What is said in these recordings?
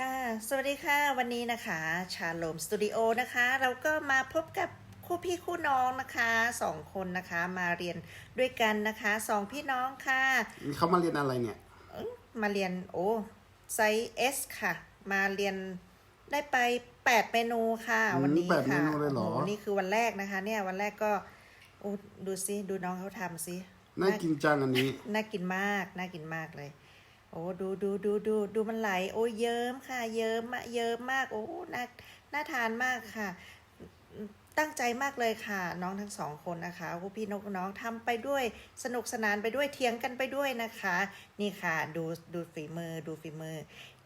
ค่ะ สวัสดีค่ะ วันนี้นะคะ ชาโลมสตูดิโอนะคะ เราก็มาพบกับคู่พี่คู่น้องนะคะสองคนนะคะมาเรียนด้วยกันนะคะสองพี่น้องค่ะเขามาเรียนอะไรเนี่ย มาเรียนโอ้ไซส์ S ค่ะ มาเรียนได้ไป8เมนูค่ะอืมวันนี้แปดเมค่ะนูเลยเหรอโอ้นี่คือวันแรกนะคะ เนี่ยวันแรกก็โอ้ดูซิดูน้องเขาทำซิน่ากินจังอันนี้ น่ากินมาก น่ากินมากเลย โอ้ดูดูดูดูดูมันไหล โอ้เยิ้มค่ะ เยิ้มมากเยิ้มมาก โอ้น่าน่าทานมากค่ะ ตั้งใจมากเลยค่ะ น้องทั้งสองคนนะคะพวกพี่นกน้องทำไปด้วยสนุกสนานไปด้วยเถียงกันไปด้วยนะคะ นี่ค่ะ ดูดูฝีมือดูฝีมือ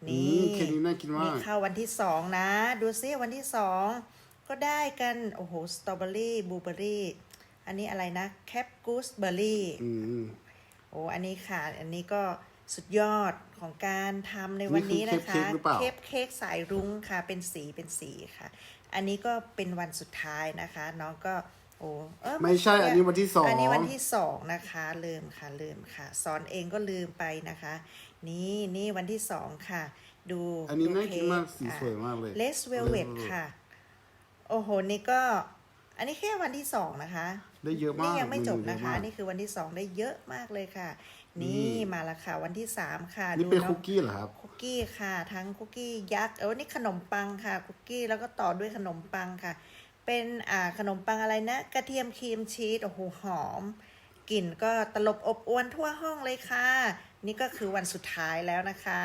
อืนี่มแค่นี้น่ากินมากนี่เข้าวันที่สองนะ ดูซิวันที่สองก็ได้กันโอ้โหสตรอเบอรี่บลูเบอรี่อันนี้อะไรนะแคปกูสเบอร์รี่อืมโอ้อันนี้ค่ะ อันนี้ก็ สุดยอดของการทำในวันนี้นี่นะคือคะเค้กหรือเปล่าเค้กเค้กสายรุ้งค่ะ เป็นสีเป็นสีค่ะ อันนี้ก็เป็นวันสุดท้ายนะคะ น้องก็โอ้เออไม่ใช่ อันนี้วันที่สองอันนี้วันที่สองนะคะลืมค่ะลืมค่ะสอนเองก็ลืมไปนะคะ นี่นี่วันที่สองค่ะ ดูอันนี้ดูน่ากินมากเค้สีสวยมากเลยเลสเวลเวตค่ะ โอ้โห นี่ก็ อันนี้แค่วันที่สองนะคะ ได้เยอะมากนี่ยังไม่จบเมนะคะเยอมากนี่คือวันที่สองได้เยอะมากเลยค่ะ นี่มาและค่ะ วันที่สามค่ะนี่เป็นองคุกกี้เหรอครับคุกกี้ค่ะ ทั้งคุกกี้ยักษ์เออนี่ขนมปังค่ะคุกกี้แล้วก็ต่อด้วยขนมปังค่ะ เป็นอ่าขนมปังอะไรนะ กระเทียมครีมชีสโอ้โหหอมกลิ่นก็ตลบอบอวนทั่วห้องเลยค่ะ นี่ก็คือวันสุดท้ายแล้วนะคะ